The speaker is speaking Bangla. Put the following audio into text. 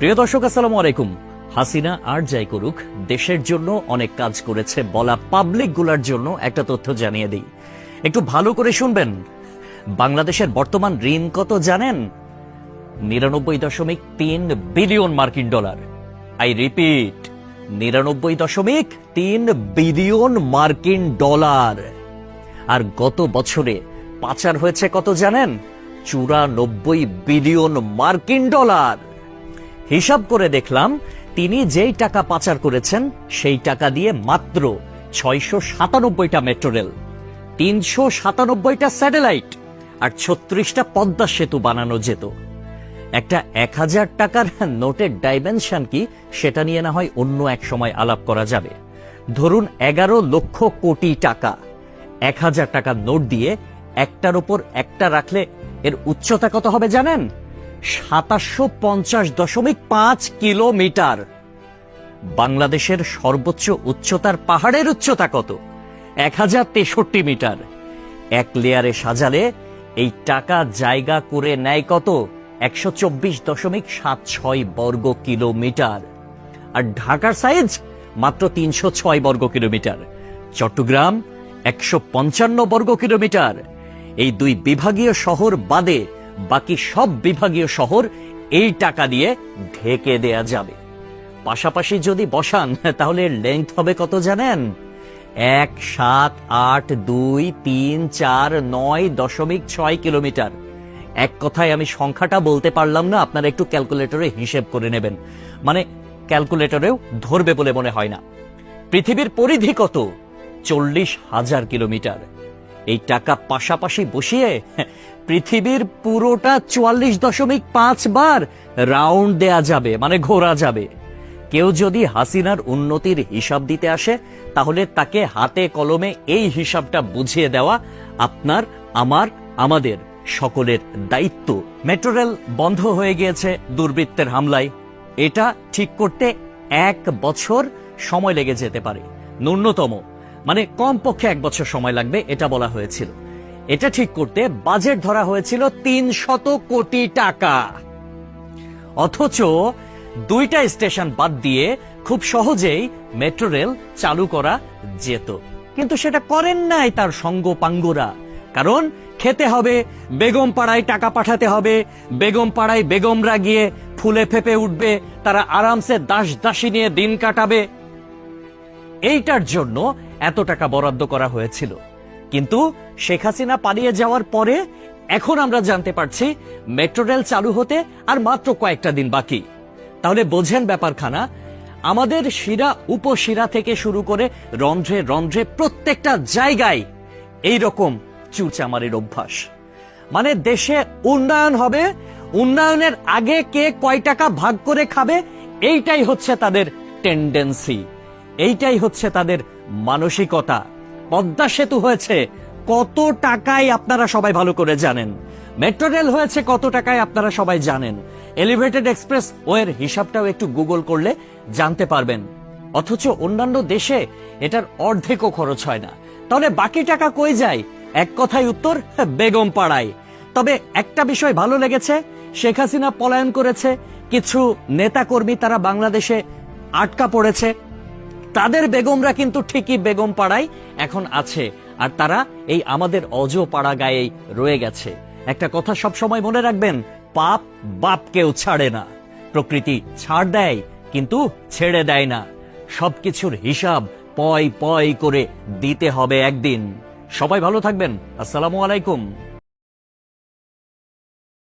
প্রিয় দর্শক, আসসালামু আলাইকুম। হাসিনা আর যাই করুক, দেশের জন্য অনেক কাজ করেছে বলা পাবলিকগুলার জন্য একটা তথ্য জানিয়ে দিই। একটু ভালো করে শুনবেন। বাংলাদেশের বর্তমান ঋণ কত জানেন? নিরানব্বই দশমিক তিন বিলিয়ন মার্কিন ডলার। আই রিপিট নিরানব্বই দশমিক তিন বিলিয়ন মার্কিন ডলার। আর গত বছরে পাচার হয়েছে কত জানেন? চুরানব্বই বিলিয়ন মার্কিন ডলার। হিসাব করে দেখলাম, তিনি যেই টাকা পাচার করেছেন, সেই টাকা দিয়ে মাত্র ছয়শো সাতানব্বইটা মেট্রো রেল তিনশো সাতানব্বইটা স্যাটেলাইট আর ছত্রিশটা পদ্মা সেতু বানানো যেত। একটা এক হাজার টাকার নোটের ডাইমেনশন কি, সেটা নিয়ে না হয় অন্য এক সময় আলাপ করা যাবে। ধরুন এগারো লক্ষ কোটি টাকা। এক হাজার টাকার নোট দিয়ে একটার উপর একটা রাখলে এর উচ্চতা কত হবে জানেন? সাতাশশো পঞ্চাশ দশমিক পাঁচ কিলোমিটার। বাংলাদেশের সর্বোচ্চ উচ্চতার পাহাড়ের উচ্চতা কত? এক হাজার তেষট্টি মিটার। এক লেয়ারে সাজালে এই টাকা জায়গা করে নেয় কত? একশো চব্বিশ দশমিক সাত ছয় বর্গ কিলোমিটার। আর ঢাকার সাইজ মাত্র তিনশো ছয় বর্গ কিলোমিটার। চট্টগ্রাম একশো পঞ্চান্ন বর্গ কিলোমিটার। এই দুই বিভাগীয় শহর বাদে বাকি সব বিভাগীয় শহর এই টাকা দিয়ে ঢেকে দেয়া যাবে। পাশাপাশি যদি বসান, তাহলে লেন্থ হবে কত জানেন? এক, সাত, আট, দুই, তিন, চার, নয়, দশমিক ছয় কিলোমিটার। এক কথায় আমি সংখ্যাটা বলতে পারলাম না, আপনারা একটু ক্যালকুলেটরে হিসেব করে নেবেন। মানে ক্যালকুলেটরেও ধরবে বলে মনে হয় না। পৃথিবীর পরিধি কত? চল্লিশ হাজার কিলোমিটার। এই টাকা পাশাপাশি বসিয়ে পৃথিবীর পুরোটা চুয়াল্লিশ দশমিক পাঁচ বার রাউন্ড দেয়া যাবে মানে ঘোরা যাবে। কেউ যদি হাসিনার উন্নতির হিসাব দিতে আসে, তাহলে তাকে হাতে কলমে এই হিসাবটা বুঝিয়ে দেওয়া আপনার, আমার, আমাদের সকলের দায়িত্ব। মেট্রো রেল বন্ধ হয়ে গিয়েছে দুর্বৃত্তের হামলায়। এটা ঠিক করতে এক বছর সময় লেগে যেতে পারে। ন্যূনতম মানে কমপক্ষে এক বছর সময় লাগবে, এটা বলা হয়েছিল। এটা ঠিক করতে বাজেট ধরা হয়েছিল তিন শত কোটি টাকা। অথচ দুইটা স্টেশন বাদ দিয়ে খুব সহজেই মেট্রো রেল চালু করা যেত। কিন্তু সেটা করেন নাই তার সঙ্গ পাঙ্গুরা কারণ খেতে হবে, বেগম পাড়ায় টাকা পাঠাতে হবে, বেগম পাড়ায় বেগমরা গিয়ে ফুলে ফেপে উঠবে, তারা আরামসে দাস দাসী নিয়ে দিন কাটাবে। এইটার জন্য এত টাকা বরাদ্দ করা হয়েছিল। কিন্তু শেখ হাসিনা পালিয়ে যাওয়ার পরে এখন আমরা জানতে পারছি মেট্রো রেল চালু হতে আর মাত্র কয়েকটা দিন বাকি। তাহলে বোঝেন ব্যাপারখানা, আমাদের শিরা উপশিরা থেকে শুরু করে রন্ধ্রে রন্ধ্রে প্রত্যেকটা জায়গায় এই রকম চুরচামারির অভ্যাস। মানে দেশে উন্নয়ন হবে, উন্নয়নের আগে কে কয় টাকা ভাগ করে খাবে, এইটাই হচ্ছে তাদের টেন্ডেন্সি এইটাই হচ্ছে তাদের মানসিকতা। পদ্মা সেতু হয়েছে কত টাকায় আপনারা সবাই ভালো করে জানেন। মেট্রো রেল হয়েছে কত টাকায় আপনারা সবাই জানেন। এলিভেটেড এক্সপ্রেস ওয়ের হিসাবটাও একটু গুগল করলে জানতে পারবেন। অথচ অন্যান্য দেশে এটার অর্ধেকও খরচ হয় না। তাহলে বাকি টাকা কই যায়? এক কথায় উত্তর, বেগম পাড়ায়। তবে একটা বিষয় ভালো লেগেছে, শেখ হাসিনা পলায়ন করেছে, কিছু নেতাকর্মী তারা বাংলাদেশে আটকা পড়েছে। তাদের বেগমরা কিন্তু ঠিকই বেগম পাড়ায় এখন আছে। আর তারা এই আমাদের অজ পাড়া গায়েই রয়ে গেছে। একটা কথা সব সময় মনে রাখবেন, পাপ বাপকেও ছাড়ে না। প্রকৃতি ছাড় দেয়, কিন্তু ছেড়ে দেয় না। সবকিছুর হিসাব পয় পয় করে দিতে হবে একদিন। সবাই ভালো থাকবেন। আসসালামু আলাইকুম।